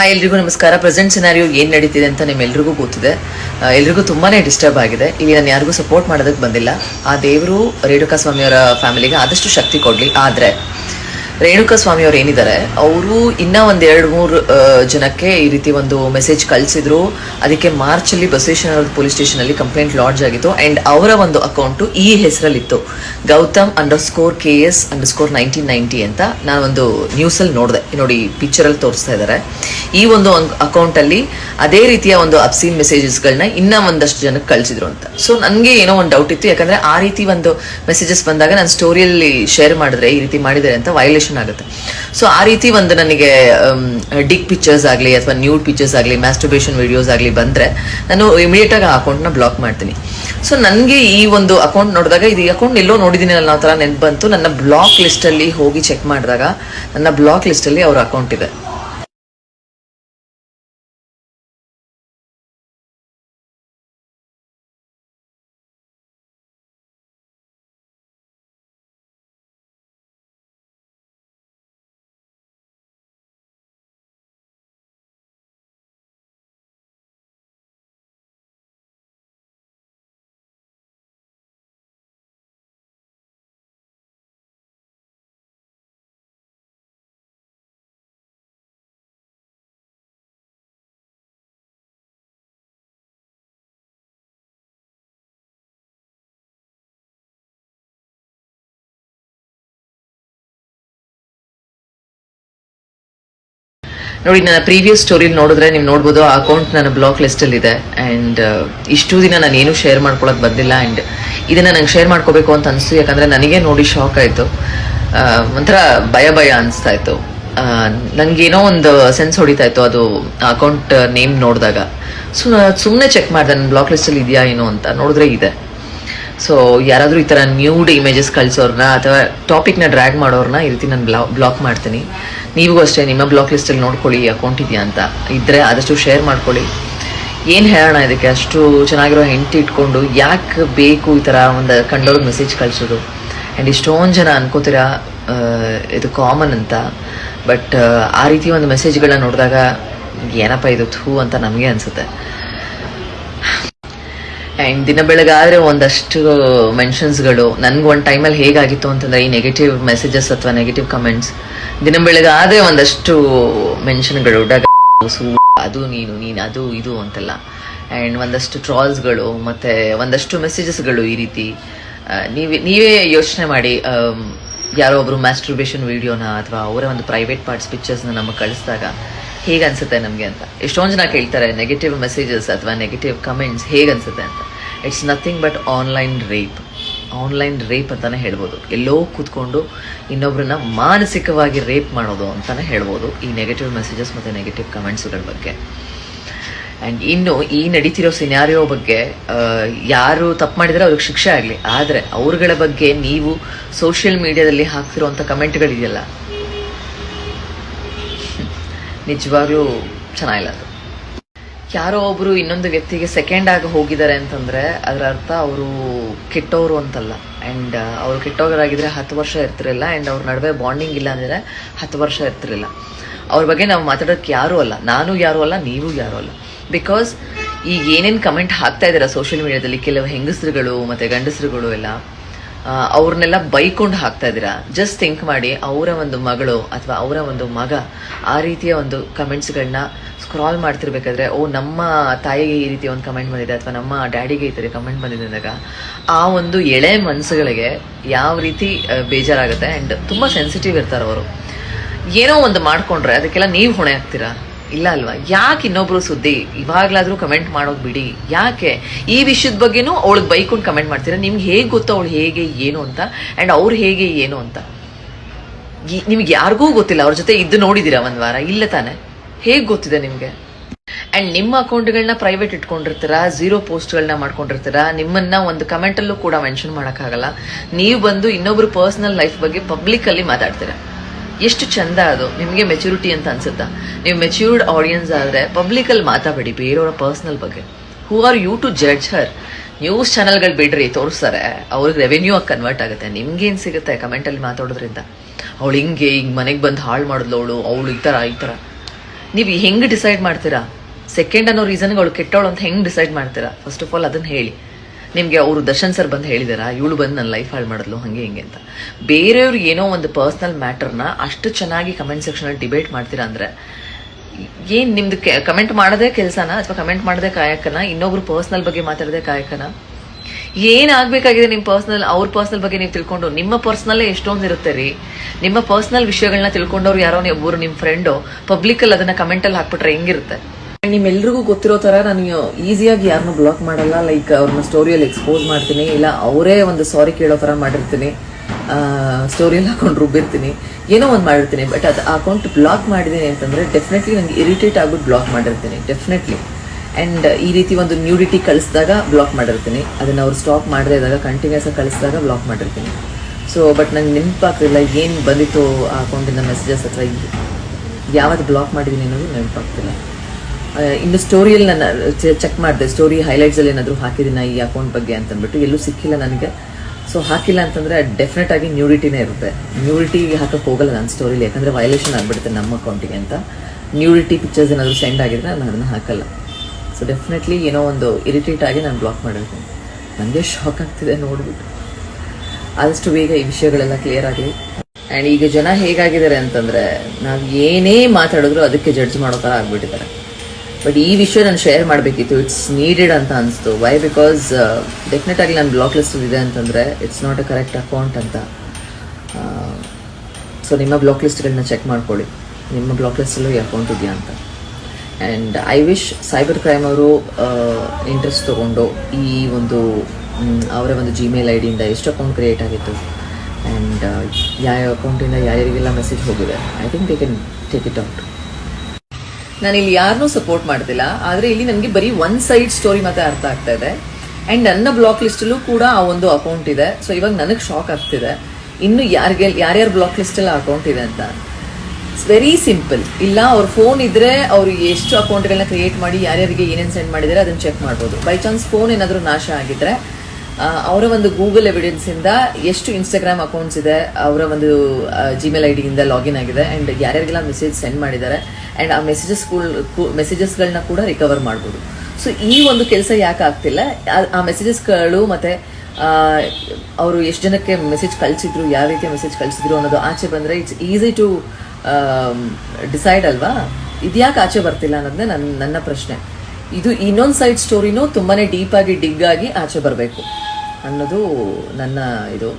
Hi, ಎಲ್ರಿಗೂ ನಮಸ್ಕಾರ. Present scenario ಏನು ನಡೀತಿದೆ ಅಂತ ನಿಮ್ಮೆಲ್ರಿಗೂ ಗೊತ್ತಿದೆ. ಎಲ್ರಿಗೂ ತುಂಬಾನೇ ಡಿಸ್ಟರ್ಬ್ ಆಗಿದೆ. ಇಲ್ಲಿ ನಾನು ಯಾರಿಗೂ ಸಪೋರ್ಟ್ ಮಾಡೋದಕ್ಕೆ ಬಂದಿಲ್ಲ. ಆ ದೇವರು ರೇಣುಕಾ ಸ್ವಾಮಿಯವರ ಫ್ಯಾಮಿಲಿಗೆ ಆದಷ್ಟು ಶಕ್ತಿ ಕೊಡ್ಲಿ. ಆದರೆ ರೇಣುಕಾ ಸ್ವಾಮಿಯವರು ಏನಿದ್ದಾರೆ, ಅವರು ಇನ್ನ ಒಂದ್ ಎರಡು ಮೂರು ಜನಕ್ಕೆ ಈ ರೀತಿ ಒಂದು ಮೆಸೇಜ್ ಕಳಿಸಿದ್ರು. ಅದಕ್ಕೆ ಮಾರ್ಚ್ ಅಲ್ಲಿ ಬಸವೇಶ್ವರ ಪೊಲೀಸ್ ಸ್ಟೇಷನ್ ಅಲ್ಲಿ ಕಂಪ್ಲೇಂಟ್ ಲಾಡ್ಜ್ ಆಗಿತ್ತು. ಅಂಡ್ ಅವರ ಒಂದು ಅಕೌಂಟ್ ಈ ಹೆಸರಲ್ಲಿತ್ತು. Gautam underscore K S underscore nineteen ninety ಅಂತ ನಾನು ಒಂದು ನ್ಯೂಸ್ ಅಲ್ಲಿ ನೋಡಿದೆ. ನೋಡಿ ಪಿಕ್ಚರ್ ಅಲ್ಲಿ ತೋರಿಸ್ತಾ ಇದ್ದಾರೆ ಈ ಒಂದು ಅಕೌಂಟ್ ಅಲ್ಲಿ ಅದೇ ರೀತಿಯ ಒಂದು ಅಬ್ಸೀನ್ ಮೆಸೇಜಸ್ಗಳನ್ನ ಇನ್ನ ಒಂದಷ್ಟು ಜನಕ್ಕೆ ಕಳಿಸಿದ್ರು ಅಂತ. ಸೊ ನನಗೆ ಏನೋ ಒಂದು ಡೌಟ್ ಇತ್ತು. ಯಾಕಂದ್ರೆ ಆ ರೀತಿ ಒಂದು ಮೆಸೇಜಸ್ ಬಂದಾಗ ನಾನು ಸ್ಟೋರಿಯಲ್ಲಿ ಶೇರ್ ಮಾಡಿದ್ರೆ, ಈ ರೀತಿ ಮಾಡಿದರೆ ಅಂತ ವೈಲೇಷನ್ ಆಗುತ್ತೆ. ಸೊ ಆ ರೀತಿ ಒಂದು ನನಗೆ ಡಿಕ್ ಪಿಕ್ಚರ್ಸ್ ಆಗಲಿ ಅಥವಾ ನ್ಯೂಡ್ ಪಿಕ್ಚರ್ಸ್ ಆಗಲಿ ಮ್ಯಾಸ್ಟರ್ಬೇಷನ್ ವಿಡಿಯೋಸ್ ಆಗಲಿ ಬಂದರೆ ನಾನು ಇಮಿಡಿಯೇಟ್ ಆಗಿ ಆ ಅಕೌಂಟ್ನ ಬ್ಲಾಕ್ ಮಾಡ್ತೀನಿ. ಸೊ ನನಗೆ ಈ ಒಂದು ಅಕೌಂಟ್ ನೋಡಿದಾಗ, ಇದು ಅಕೌಂಟ್ ಎಲ್ಲೋ ನೋಡಿದ್ದೀನಿ ಅನ್ನೋ ಥರ ನೆನಪು ಬಂತು. ನನ್ನ ಬ್ಲಾಕ್ ಲಿಸ್ಟಲ್ಲಿ ಹೋಗಿ ಚೆಕ್ ಮಾಡಿದಾಗ, ನನ್ನ ಬ್ಲಾಕ್ ಲಿಸ್ಟಲ್ಲಿ ಅವ್ರ ಅಕೌಂಟ್ ಇದೆ. ನೋಡಿ, ನನ್ನ ಪ್ರೀವಿಯಸ್ ಸ್ಟೋರಿಲಿ ನೋಡಿದ್ರೆ ನೀವು ನೋಡ್ಬೋದು, ಆ ಅಕೌಂಟ್ ನನ್ನ ಬ್ಲಾಕ್ ಲಿಸ್ಟಲ್ಲಿ ಇದೆ. ಆ್ಯಂಡ್ ಇಷ್ಟು ದಿನ ನಾನು ಏನೂ ಶೇರ್ ಮಾಡ್ಕೊಳಕ್ ಬಂದಿಲ್ಲ. ಆ್ಯಂಡ್ ಇದನ್ನ ನಂಗೆ ಶೇರ್ ಮಾಡ್ಕೋಬೇಕು ಅಂತ ಅನಿಸ್ತು. ಯಾಕಂದ್ರೆ ನನಗೆ ನೋಡಿ ಶಾಕ್ ಆಯಿತು. ಒಂಥರ ಭಯ ಭಯ ಅನಿಸ್ತಾ ಇತ್ತು. ನನಗೇನೋ ಒಂದು ಸೆನ್ಸ್ ಹೊಡಿತಾ ಇತ್ತು ಅದು ಅಕೌಂಟ್ ನೇಮ್ ನೋಡಿದಾಗ. ಸೊ ಸುಮ್ಮನೆ ಚೆಕ್ ಮಾಡಿದೆ, ನನ್ನ ಬ್ಲಾಕ್ ಲಿಸ್ಟಲ್ಲಿ ಇದೆಯಾ ಏನೋ ಅಂತ. ನೋಡಿದ್ರೆ ಇದೆ. ಸೊ ಯಾರಾದರೂ ಈ ಥರ ನ್ಯೂಡ್ ಇಮೇಜಸ್ ಕಳಿಸೋರ್ನ ಅಥವಾ ಟಾಪಿಕ್ನ ಡ್ರ್ಯಾಗ್ ಮಾಡೋರ್ನ ಈ ರೀತಿ ನಾನು ಬ್ಲಾ ಬ್ಲಾಕ್ ಮಾಡ್ತೀನಿ. ನೀವಿಗೂ ಅಷ್ಟೇ ನಿಮ್ಮ ಬ್ಲಾಕ್ ಲಿಸ್ಟಲ್ಲಿ ನೋಡ್ಕೊಳ್ಳಿ ಅಕೌಂಟ್ ಇದೆಯಾ ಅಂತ. ಇದ್ದರೆ ಆದಷ್ಟು ಶೇರ್ ಮಾಡ್ಕೊಳ್ಳಿ. ಏನು ಹೇಳೋಣ ಇದಕ್ಕೆ? ಅಷ್ಟು ಚೆನ್ನಾಗಿರೋ ಹೆಂಡತಿ ಇಟ್ಕೊಂಡು ಯಾಕೆ ಬೇಕು ಈ ಥರ ಒಂದು ಕಂಡೋರ್ಗೆ ಮೆಸೇಜ್ ಕಳಿಸೋದು? ಆ್ಯಂಡ್ ಇಷ್ಟೊಂದು ಜನ ಅನ್ಕೋತೀರಾ ಇದು ಕಾಮನ್ ಅಂತ. ಬಟ್ ಆ ರೀತಿ ಒಂದು ಮೆಸೇಜ್ಗಳನ್ನ ನೋಡಿದಾಗ ಏನಪ್ಪ ಇದು ಥೂ ಅಂತ ನಮಗೆ ಅನಿಸುತ್ತೆ. ಆ್ಯಂಡ್ ದಿನ ಬೆಳಗಾದ್ರೆ ಒಂದಷ್ಟು ಮೆನ್ಷನ್ಸ್ಗಳು ನನ್ಗೆ ಒಂದು ಟೈಮಲ್ಲಿ ಹೇಗಾಗಿತ್ತು ಅಂತಂದ್ರೆ ಈ ನೆಗೆಟಿವ್ ಮೆಸೇಜಸ್ ಅಥವಾ ನೆಗೆಟಿವ್ ಕಮೆಂಟ್ಸ್ ದಿನ ಬೆಳಗಾದ್ರೆ ಒಂದಷ್ಟು ಮೆನ್ಷನ್ಗಳು ಡಗ ಅದು ನೀನು ನೀನು, ಅದು, ಇದು ಅಂತೆಲ್ಲ. ಆ್ಯಂಡ್ ಒಂದಷ್ಟು ಟ್ರಾಲ್ಸ್ಗಳು ಮತ್ತೆ ಒಂದಷ್ಟು ಮೆಸೇಜಸ್ಗಳು ಈ ರೀತಿ. ನೀವೇ ನೀವೇ ಯೋಚನೆ ಮಾಡಿ ಯಾರೋ ಒಬ್ರು ಮ್ಯಾಸ್ಟ್ರಬೇಷನ್ ವಿಡಿಯೋನ ಅಥವಾ ಅವರ ಒಂದು ಪ್ರೈವೇಟ್ ಪಾರ್ಟ್ಸ್ ಪಿಕ್ಚರ್ಸ್ನ ನಮಗೆ ಕಳಿಸಿದಾಗ ಹೇಗೆ ಅನ್ಸುತ್ತೆ ನಮಗೆ ಅಂತ. ಎಷ್ಟೊಂದು ಜನ ಕೇಳ್ತಾರೆ ನೆಗೆಟಿವ್ ಮೆಸೇಜಸ್ ಅಥವಾ ನೆಗೆಟಿವ್ ಕಮೆಂಟ್ಸ್ ಹೇಗೆ ಅನ್ಸುತ್ತೆ ಅಂತ. It's nothing but online rape online rape ಅಂತಾನೆ ಹೇಳ್ಬೋದು. ಎಲ್ಲೋ ಕೂತ್ಕೊಂಡು ಇನ್ನೊಬ್ಬರನ್ನ ಮಾನಸಿಕವಾಗಿ ರೇಪ್ ಮಾಡೋದು ಅಂತಾನೆ ಹೇಳ್ಬೋದು. ಈ ನೆಗೆಟಿವ್ ಮೆಸೇಜಸ್ ಮತ್ತು ನೆಗೆಟಿವ್ ಕಮೆಂಟ್ಸ್ಗಳ ಬಗ್ಗೆ. ಆ್ಯಂಡ್ ಇನ್ನು ಈ ನಡೀತಿರೋ ಸಿನಾರಿಯೋ ಬಗ್ಗೆ ಯಾರು ತಪ್ಪು ಮಾಡಿದರೆ ಅವ್ರಿಗೆ ಶಿಕ್ಷೆ ಆಗಲಿ. ಆದರೆ ಅವ್ರಗಳ ಬಗ್ಗೆ ನೀವು ಸೋಷಿಯಲ್ ಮೀಡಿಯಾದಲ್ಲಿ ಹಾಕ್ತಿರೋಂಥ ಕಮೆಂಟ್ಗಳಿದೆಯಲ್ಲ ನಿಜವಾಗ್ಲೂ ಚೆನ್ನಾಗಿಲ್ಲ ಅದು. ಯಾರೋ ಒಬ್ರು ಇನ್ನೊಂದು ವ್ಯಕ್ತಿಗೆ ಸೆಕೆಂಡ್ ಆಗಿ ಹೋಗಿದ್ದಾರೆ ಅಂತಂದ್ರೆ ಅದರ ಅರ್ಥ ಅವರು ಕೆಟ್ಟವರು ಅಂತಲ್ಲ. ಅಂಡ್ ಅವರು ಕೆಟ್ಟವರಾಗಿದ್ರೆ ಹತ್ತು ವರ್ಷ ಇರ್ತಿರಲಿಲ್ಲ. ಅಂಡ್ ಅವ್ರ ನಡುವೆ ಬಾಂಡಿಂಗ್ ಇಲ್ಲ ಅಂದ್ರೆ ಹತ್ತು ವರ್ಷ ಇರ್ತಿರಲಿಲ್ಲ. ಅವ್ರ ಬಗ್ಗೆ ನಾವು ಮಾತಾಡೋಕೆ ಯಾರು ಅಲ್ಲ. ನಾನು ಯಾರು ಅಲ್ಲ, ನೀವು ಯಾರು ಅಲ್ಲ. ಬಿಕಾಸ್ ಈಗ ಏನೇನು ಕಮೆಂಟ್ ಹಾಕ್ತಾ ಇದ್ದೀರಾ ಸೋಷಿಯಲ್ ಮೀಡಿಯಾದಲ್ಲಿ ಕೆಲವು ಹೆಂಗಸರುಗಳು ಮತ್ತೆ ಗಂಡಸರುಗಳು ಎಲ್ಲ ಅವ್ರನ್ನೆಲ್ಲ ಬೈಕೊಂಡು ಹಾಕ್ತಾ ಇದ್ದೀರಾ? ಜಸ್ಟ್ ಥಿಂಕ್ ಮಾಡಿ, ಅವರ ಒಂದು ಮಗಳು ಅಥವಾ ಅವರ ಒಂದು ಮಗ ಆ ರೀತಿಯ ಒಂದು ಕಮೆಂಟ್ಸ್ಗಳನ್ನ ಸ್ಕ್ರಾಲ್ ಮಾಡ್ತಿರ್ಬೇಕಾದ್ರೆ, ಓ, ನಮ್ಮ ತಾಯಿಗೆ ಈ ರೀತಿ ಒಂದು ಕಮೆಂಟ್ ಬಂದಿದೆ ಅಥವಾ ನಮ್ಮ ಡ್ಯಾಡಿಗೆ ಈ ಥರ ಕಮೆಂಟ್ ಬಂದಿದೆ ಅಂದಾಗ, ಆ ಒಂದು ಎಳೆ ಮನಸ್ಸುಗಳಿಗೆ ಯಾವ ರೀತಿ ಬೇಜಾರಾಗುತ್ತೆ? ಆ್ಯಂಡ್ ತುಂಬ ಸೆನ್ಸಿಟಿವ್ ಇರ್ತಾರೆ ಅವರು. ಏನೋ ಒಂದು ಮಾಡ್ಕೊಂಡ್ರೆ, ಅದಕ್ಕೆಲ್ಲ ನೀವು ಹೊಣೆ ಆಗ್ತೀರಾ ಇಲ್ಲ ಅಲ್ವಾ? ಯಾಕೆ ಇನ್ನೊಬ್ರು ಸುದ್ದಿ? ಇವಾಗ್ಲಾದ್ರೂ ಕಮೆಂಟ್ ಮಾಡೋದು ಬಿಡಿ. ಯಾಕೆ? ಈ ವಿಷಯದ ಬಗ್ಗೆನೂ ಅವಳಿಗೆ ಬೈಕೊಂಡು ಕಮೆಂಟ್ ಮಾಡ್ತೀರಾ? ನಿಮ್ಗೆ ಹೇಗೆ ಗೊತ್ತು ಅವಳು ಹೇಗೆ, ಏನು ಅಂತ? ಅಂಡ್ ಅವ್ರು ಹೇಗೆ, ಏನು ಅಂತ? ನಿಮ್ಗೆ ಯಾರಿಗೂ ಗೊತ್ತಿಲ್ಲ. ಅವ್ರ ಜೊತೆ ಇದ್ದು ನೋಡಿದ್ದೀರಾ ಒಂದ್ ವಾರ? ಇಲ್ಲ ತಾನೆ. ಹೇಗೆ ಗೊತ್ತಿದೆ ನಿಮ್ಗೆ? ಅಂಡ್ ನಿಮ್ಮ ಅಕೌಂಟ್ಗಳನ್ನ ಪ್ರೈವೇಟ್ ಇಟ್ಕೊಂಡಿರ್ತೀರಾ? ಪೋಸ್ಟ್ ಪೋಸ್ಟ್ಗಳನ್ನ ಮಾಡ್ಕೊಂಡಿರ್ತೀರಾ? ನಿಮ್ಮನ್ನ ಒಂದು ಕಮೆಂಟ್ ಅಲ್ಲೂ ಕೂಡ ಮೆನ್ಷನ್ ಮಾಡೋಕ್ಕಾಗಲ್ಲ. ನೀವು ಬಂದು ಇನ್ನೊಬ್ರು ಪರ್ಸನಲ್ ಲೈಫ್ ಬಗ್ಗೆ ಪಬ್ಲಿಕ್ ಅಲ್ಲಿ ಮಾತಾಡ್ತೀರಾ. ಎಷ್ಟು ಚಂದ ಅದು. ನಿಮಗೆ ಮೆಚುರಿಟಿ ಅಂತ ಅನ್ಸುತ್ತಾ? ನೀವು ಮೆಚ್ಯೂರ್ಡ್ ಆಡಿಯನ್ಸ್ ಆದರೆ ಪಬ್ಲಿಕಲ್ಲಿ ಮಾತಾಡಬೇಡಿ, ಬೇರೆಯವರ ಪರ್ಸ್ನಲ್ ಬಗ್ಗೆ. Who are you to judge her news ಚಾನಲ್ಗಳು ಬಿಡ್ರಿ, ತೋರಿಸ್ತಾರೆ. ಅವ್ರಿಗೆ ರೆವೆನ್ಯೂ ಆಗಿ ಕನ್ವರ್ಟ್ ಆಗುತ್ತೆ. ನಿಮ್ಗೇನು ಸಿಗುತ್ತೆ ಕಮೆಂಟಲ್ಲಿ ಮಾತಾಡೋದ್ರಿಂದ? ಅವಳು ಹಿಂಗೆ ಹಿಂಗೆ ಮನೆಗೆ ಬಂದು ಹಾಳು ಮಾಡಿದ್ಲು ಅವಳು ಅವಳು ಈ ಥರ ಈ ಥರ ನೀವು ಹೆಂಗೆ ಡಿಸೈಡ್ ಮಾಡ್ತೀರಾ? ಸೆಕೆಂಡ್ ಅನ್ನೋ ರೀಸನ್ಗೆ ಅವಳು ಕೆಟ್ಟವಳು ಅಂತ ಹೆಂಗೆ ಡಿಸೈಡ್ ಮಾಡ್ತೀರಾ? ಫಸ್ಟ್ ಆಫ್ ಆಲ್ ಅದನ್ನು ಹೇಳಿ. ನಿಮ್ಗೆ ಅವರು ದರ್ಶನ್ ಸರ್ ಬಂದು ಹೇಳಿದಾರ? ಇವಳು ಬಂದು ನನ್ನ ಲೈಫ್ ಹಾಳು ಮಾಡಿದ್ಲು, ಹಂಗೆ ಹಿಂಗೆ ಅಂತ. ಬೇರೆಯವ್ರು ಏನೋ ಒಂದು ಪರ್ಸ್ನಲ್ ಮ್ಯಾಟರ್ನ ಅಷ್ಟು ಚೆನ್ನಾಗಿ ಕಮೆಂಟ್ ಸೆಕ್ಷನಲ್ಲಿ ಡಿಬೇಟ್ ಮಾಡ್ತೀರಾ ಅಂದ್ರೆ, ಏನ್ ನಿಮ್ದು ಕಮೆಂಟ್ ಮಾಡದೇ ಕೆಲಸನ? ಅಥವಾ ಕಮೆಂಟ್ ಮಾಡದೆ ಕಾಯಕನ? ಇನ್ನೊಬ್ರು ಪರ್ಸ್ನಲ್ ಬಗ್ಗೆ ಮಾತಾಡದೆ ಕಾಯಕನ? ಏನ್ ನಿಮ್ಮ ಪರ್ಸ್ನಲ್ ಅವ್ರ ಪರ್ಸ್ನಲ್ ಬಗ್ಗೆ ನೀವು ತಿಳ್ಕೊಂಡು? ನಿಮ್ಮ ಪರ್ಸ್ನಲ್ಲೇ ಎಷ್ಟೊಂದು ಇರುತ್ತೆ ರೀ? ನಿಮ್ಮ ಪರ್ಸ್ನಲ್ ವಿಷಯಗಳನ್ನ ತಿಳ್ಕೊಂಡವ್ರು ಯಾರೋ ಒಬ್ಬರು ನಿಮ್ಮ ಫ್ರೆಂಡು ಪಬ್ಲಿಕ್ ಅಲ್ಲಿ ಅದನ್ನ ಕಮೆಂಟ್ ಅಲ್ಲಿ ಹಾಕ್ಬಿಟ್ರೆ ಹೆಂಗಿರುತ್ತೆ? ನಿಮ್ಮೆಲ್ರಿಗೂ ಗೊತ್ತಿರೋ ತರ ನಾನು ಈಸಿಯಾಗಿ ಯಾರನ್ನೂ ಬ್ಲಾಕ್ ಮಾಡಲ್ಲ. ಲೈಕ್ ಅವ್ರನ್ನ ಸ್ಟೋರಿಯಲ್ಲಿ ಎಕ್ಸ್ಪೋಸ್ ಮಾಡ್ತೀನಿ. ಇಲ್ಲ, ಅವರೇ ಒಂದು ಸಾರಿ ಕೇಳೋ ತರ ಮಾಡಿರ್ತೀನಿ. ಸ್ಟೋರಿಯಲ್ಲಿ ಹಾಕೊಂಡು ರುಬ್ಬಿರ್ತೀನಿ. ಏನೋ ಒಂದು ಮಾಡಿರ್ತೀನಿ. ಬಟ್ ಅದು ಅಕೌಂಟ್ ಬ್ಲಾಕ್ ಮಾಡಿದ್ದೀನಿ ಅಂತಂದ್ರೆ ಡೆಫಿನೆಟ್ಲಿ ನನಗೆ ಇರಿಟೇಟ್ ಆಗ್ಬಿಟ್ಟು ಬ್ಲಾಕ್ ಮಾಡಿರ್ತೀನಿ. ಡೆಫಿನೆಟ್ಲಿ ಅಂಡ್ ಈ ರೀತಿ ಒಂದು ನ್ಯೂಡಿಟಿ ಕಳಿಸಿದಾಗ ಬ್ಲಾಕ್ ಮಾಡಿರ್ತೀನಿ. ಅದನ್ನು ಅವ್ರು ಸ್ಟಾಪ್ ಮಾಡದೇ ಇದ್ದಾಗ ಕಂಟಿನ್ಯೂಸ್ ಆಗಿ ಕಳಿಸಿದಾಗ ಬ್ಲಾಕ್ ಮಾಡಿರ್ತೀನಿ. ಸೊ ಬಟ್ ನಂಗೆ ನೆನಪಾಗ್ತಿಲ್ಲ ಏನು ಬಂದಿತ್ತು ಆ ಅಕೌಂಟಿಂದ ಮೆಸೇಜಸ್ ಅಥವಾ ಯಾವತ್ತು ಬ್ಲಾಕ್ ಮಾಡಿದ್ದೀನಿ ಅನ್ನೋದು ನೆನಪಾಗ್ತಿಲ್ಲ. ಇನ್ನು ಸ್ಟೋರಿಯಲ್ಲಿ ನಾನು ಚೆಕ್ ಮಾಡಿದೆ. ಸ್ಟೋರಿ ಹೈಲೈಟ್ಸಲ್ಲಿ ಏನಾದರೂ ಹಾಕಿದ್ದೀನ ಈ ಅಕೌಂಟ್ ಬಗ್ಗೆ ಅಂತಂದ್ಬಿಟ್ಟು. ಎಲ್ಲೂ ಸಿಕ್ಕಿಲ್ಲ ನನಗೆ. ಸೊ ಹಾಕಿಲ್ಲ ಅಂತಂದರೆ ಡೆಫಿನೆಟ್ ಆಗಿ ನ್ಯೂಡಿಟಿನೇ ಇರುತ್ತೆ. ನ್ಯೂಡಿಟಿ ಹಾಕಕ್ಕೆ ಹೋಗಲ್ಲ ನನ್ನ ಸ್ಟೋರಿಲಿ ಯಾಕಂದರೆ ವೈಲೇಷನ್ ಆಗಿಬಿಡುತ್ತೆ ನಮ್ಮ ಅಕೌಂಟಿಗೆ ಅಂತ. ನ್ಯೂರಿಟಿ ಪಿಕ್ಚರ್ಸ್ ಏನಾದರೂ ಸೆಂಡ್ ಆಗಿದ್ರೆ ನಾನು ಅದನ್ನು ಹಾಕಲ್ಲ. ಸೊ ಡೆಫಿನೆಟ್ಲಿ ಏನೋ ಒಂದು ಇರಿಟೇಟ್ ಆಗಿ ನಾನು ಬ್ಲಾಕ್ ಮಾಡಿರ್ತೀನಿ. ನನಗೆ ಶಾಕ್ ಆಗ್ತಿದೆ ನೋಡ್ಬಿಟ್ಟು. ಆದಷ್ಟು ಬೇಗ ಈ ವಿಷಯಗಳೆಲ್ಲ ಕ್ಲಿಯರ್ ಆಗಲಿ. ಆ್ಯಂಡ್ ಈಗ ಜನ ಹೇಗಾಗಿದ್ದಾರೆ ಅಂತಂದರೆ, ನಾವು ಏನೇ ಮಾತಾಡಿದ್ರು ಅದಕ್ಕೆ ಜಡ್ಜ್ ಮಾಡೋ ಥರ ಆಗ್ಬಿಟ್ಟಿದ್ದಾರೆ. ಬಟ್ ಈ ವಿಷಯ ನಾನು ಶೇರ್ ಮಾಡಬೇಕಿತ್ತು. ಇಟ್ಸ್ ನೀಡೆಡ್ ಅಂತ ಅನಿಸ್ತು. ವೈ ಬಿಕಾಸ್ ಡೆಫಿನೆಟ್ ಆಗಿ ನಾನು ಬ್ಲಾಕ್ ಲಿಸ್ಟ್ ಇದೆ ಅಂತಂದರೆ it's not a correct account ಅಂತ. ಸೊ ನಿಮ್ಮ ಬ್ಲಾಕ್ ಲಿಸ್ಟ್ಗಳನ್ನ ಚೆಕ್ ಮಾಡ್ಕೊಳ್ಳಿ. ನಿಮ್ಮ ಬ್ಲಾಕ್ ಲಿಸ್ಟಲ್ಲೂ ಈ ಅಕೌಂಟ್ ಇದೆಯಾ ಅಂತ. And I wish cyber crime ಅವರು ಇಂಟ್ರೆಸ್ಟ್ ತೊಗೊಂಡು ಈ ಒಂದು ಅವರ ಒಂದು ಜಿಮೇಲ್ ಐ ಡಿಯಿಂದ ಎಷ್ಟು ಅಕೌಂಟ್ ಕ್ರಿಯೇಟ್ ಆಗಿತ್ತು. ಆ್ಯಂಡ್ ಯಾವ ಅಕೌಂಟಿಂದ ಯಾರ್ಯಾರಿಗೆಲ್ಲ ಮೆಸೇಜ್ ಹೋಗಿದೆ I think they can take it out ನಾನು ಇಲ್ಲಿ ಯಾರನ್ನೂ ಸಪೋರ್ಟ್ ಮಾಡ್ತಿಲ್ಲ. ಆದರೆ ಇಲ್ಲಿ ನನಗೆ ಬರೀ ಒನ್ ಸೈಡ್ ಸ್ಟೋರಿ ಮತ್ತೆ ಅರ್ಥ ಆಗ್ತಾ ಇದೆ. ಆ್ಯಂಡ್ ನನ್ನ ಬ್ಲಾಕ್ ಲಿಸ್ಟಲ್ಲೂ ಕೂಡ ಆ ಒಂದು ಅಕೌಂಟ್ ಇದೆ. ಸೊ ಇವಾಗ ನನಗೆ ಶಾಕ್ ಆಗ್ತಿದೆ. ಇನ್ನು ಯಾರಿಗೆ, ಯಾರ್ಯಾರು ಬ್ಲಾಕ್ ಲಿಸ್ಟಲ್ಲಿ ಅಕೌಂಟ್ ಇದೆ ಅಂತ? ಇಟ್ಸ್ ವೆರಿ ಸಿಂಪಲ್ ಇಲ್ಲ, ಅವ್ರ ಫೋನ್ ಇದ್ರೆ ಅವರು ಎಷ್ಟು ಅಕೌಂಟ್ಗಳನ್ನ ಕ್ರಿಯೇಟ್ ಮಾಡಿ, ಯಾರ್ಯಾರಿಗೆ ಏನೇನು ಸೆಂಡ್ ಮಾಡಿದರೆ ಅದನ್ನು ಚೆಕ್ ಮಾಡ್ಬೋದು. ಬೈ ಚಾನ್ಸ್ ಫೋನ್ ಏನಾದರೂ ನಾಶ ಆಗಿದ್ರೆ ಅವರ ಒಂದು ಗೂಗಲ್ ಎವಿಡೆನ್ಸ್ ಇಂದ ಎಷ್ಟು ಇನ್ಸ್ಟಾಗ್ರಾಮ್ ಅಕೌಂಟ್ಸ್ ಇದೆ, ಅವರ ಒಂದು ಜಿಮೇಲ್ ಐ ಡಿಯಿಂದ ಲಾಗಿನ್ ಆಗಿದೆ ಅಂಡ್ ಯಾರ್ಯಾರಿಗೆಲ್ಲ ಮೆಸೇಜ್ ಸೆಂಡ್ ಮಾಡಿದ್ದಾರೆ ಅಂಡ್ ಆ ಮೆಸೇಜಸ್ ಮೆಸೇಜಸ್ಗಳನ್ನ ಕೂಡ ರಿಕವರ್ ಮಾಡ್ಬೋದು. ಸೊ ಈ ಒಂದು ಕೆಲಸ ಯಾಕೆ ಆಗ್ತಿಲ್ಲ, ಆ- ಮೆಸೇಜಸ್ಗಳು ಮತ್ತೆ ಅವರು ಎಷ್ಟು ಜನಕ್ಕೆ ಮೆಸೇಜ್ ಕಳಿಸಿದ್ರು, ಯಾವ ರೀತಿಯ ಮೆಸೇಜ್ ಕಳಿಸಿದ್ರು ಅನ್ನೋದು ಆಚೆ ಬಂದ್ರೆ ಇಟ್ಸ್ ಈಸಿ ಟು ಡಿಸೈಡ್ ಅಲ್ವಾ? ಇದ್ಯಾಕೆ ಆಚೆ ಬರ್ತಿಲ್ಲ ಅನ್ನೋದೇ ನನ್ನ ನನ್ನ ಪ್ರಶ್ನೆ. ಇದು ಇನ್ನೊಂದು ಸೈಡ್ ಸ್ಟೋರಿನೂ ತುಂಬಾನೇ ಡೀಪ್ ಆಗಿ ಡಿಗ್ ಆಗಿ ಆಚೆ ಬರಬೇಕು ಅನ್ನೋದು ನನ್ನ ಇದು.